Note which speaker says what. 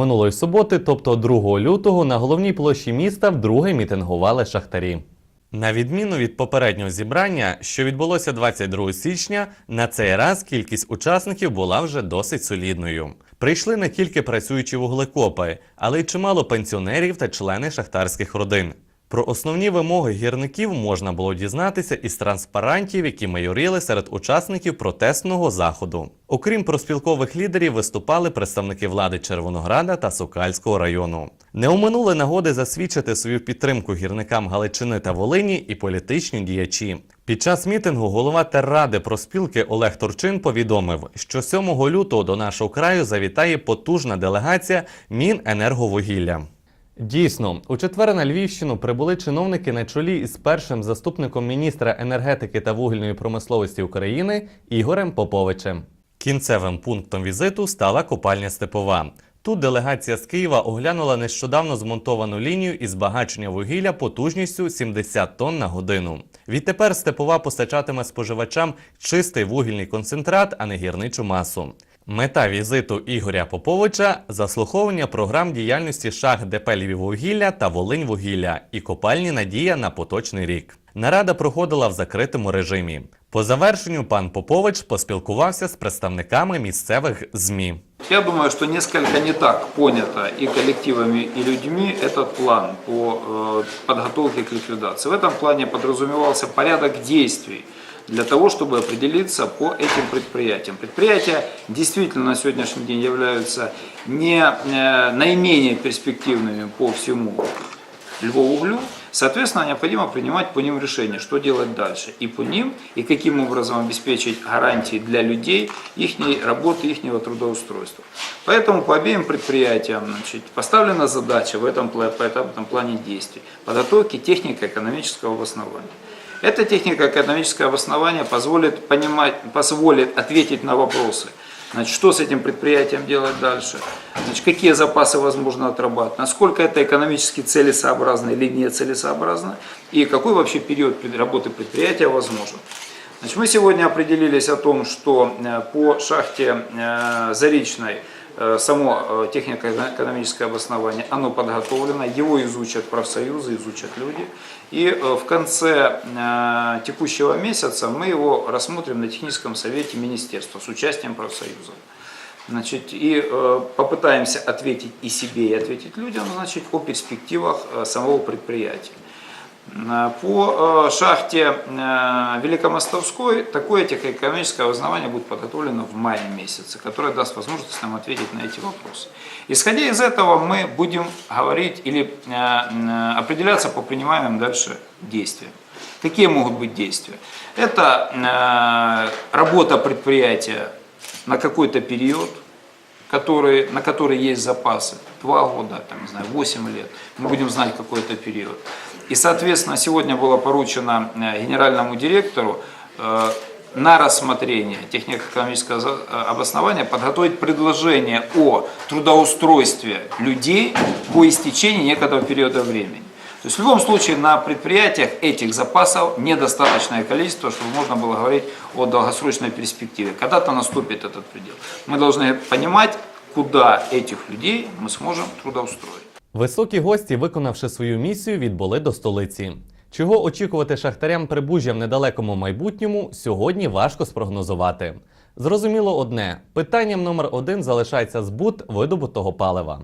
Speaker 1: Минулої суботи, тобто 2 лютого, на головній площі міста вдруге мітингували шахтарі. На відміну від попереднього зібрання, що відбулося 22 січня, на цей раз кількість учасників була вже досить солідною. Прийшли не тільки працюючі вуглекопи, але й чимало пенсіонерів та члени шахтарських родин. Про основні вимоги гірників можна було дізнатися із транспарантів, які майоріли серед учасників протестного заходу. Окрім проспілкових лідерів, виступали представники влади Червонограда та Сокальського району. Не оминули нагоди засвідчити свою підтримку гірникам Галичини та Волині і політичні діячі. Під час мітингу голова терради проспілки Олег Турчин повідомив, що 7 лютого до нашого краю завітає потужна делегація Міненерговугілля. Дійсно, у четвер на Львівщину прибули чиновники на чолі із першим заступником міністра енергетики та вугільної промисловості України Ігорем Поповичем. Кінцевим пунктом візиту стала копальня Степова. Тут делегація з Києва оглянула нещодавно змонтовану лінію із збагачення вугілля потужністю 70 тонн на годину. Відтепер Степова постачатиме споживачам чистий вугільний концентрат, а не гірничу масу. Мета візиту Ігоря Поповича заслуховування програм діяльності шах ДП «Львіввугілля» та «Волиньвугілля» і копальні Надія на поточний рік. Нарада проходила в закритому режимі. По завершенню пан Попович поспілкувався з представниками місцевих ЗМІ.
Speaker 2: Я думаю, что несколько не так понято и коллективами, и людьми этот план по э, подготовке к ликвидации. В этом плане подразумевался порядок действий Для того, чтобы определиться по этим предприятиям. Предприятия действительно на сегодняшний день являются не э, наименее перспективными по всему Львовуглю. Соответственно, необходимо принимать по ним решение, что делать дальше. И по ним, и каким образом обеспечить гарантии для людей, их работы, их трудоустройства. Поэтому по обеим предприятиям значит, поставлена задача в этом, по этом плане действий подготовки технико-экономического обоснования. Это технико-экономическое обоснование позволит, понимать, позволит ответить на вопросы. Значит, что с этим предприятием делать дальше? Значит, какие запасы возможно отрабатывать? Насколько это экономически целесообразно или нецелесообразно? И какой вообще период работы предприятия возможен? Значит, мы сегодня определились о том, что э, по шахте э, Заречной само э, технико-экономическое обоснование, оно подготовлено, его изучат профсоюзы, изучат люди. И э, в конце э, текущего месяца мы его рассмотрим на техническом совете министерства с участием профсоюзов. Значит, и э, попытаемся ответить и себе, и ответить людям значит, о перспективах э, самого предприятия. По э, шахте э, Великомостовской такое техноэкономическое обоснование будет подготовлено в мае месяце, которое даст возможность нам ответить на эти вопросы. Исходя из этого мы будем говорить или э, определяться по принимаемым дальше действиям. Какие могут быть действия? Это работа предприятия на какой-то период, который, на который есть запасы, 2 года, там, не знаю, 8 лет, мы будем знать какой-то период. И, соответственно, сегодня было поручено э, генеральному директору э, на рассмотрение технико-экономического э, обоснования подготовить предложение о трудоустройстве людей по истечении некоторого периода времени. То есть в любом случае на предприятиях этих запасов недостаточное количество, чтобы можно было говорить о долгосрочной перспективе. Когда-то наступит этот предел. Мы должны понимать, куда этих людей мы сможем трудоустроить.
Speaker 1: Високі гості, виконавши свою місію, відбули до столиці. Чого очікувати шахтарям прибужжя в недалекому майбутньому, сьогодні важко спрогнозувати. Зрозуміло одне: питанням номер один залишається збут видобутого палива.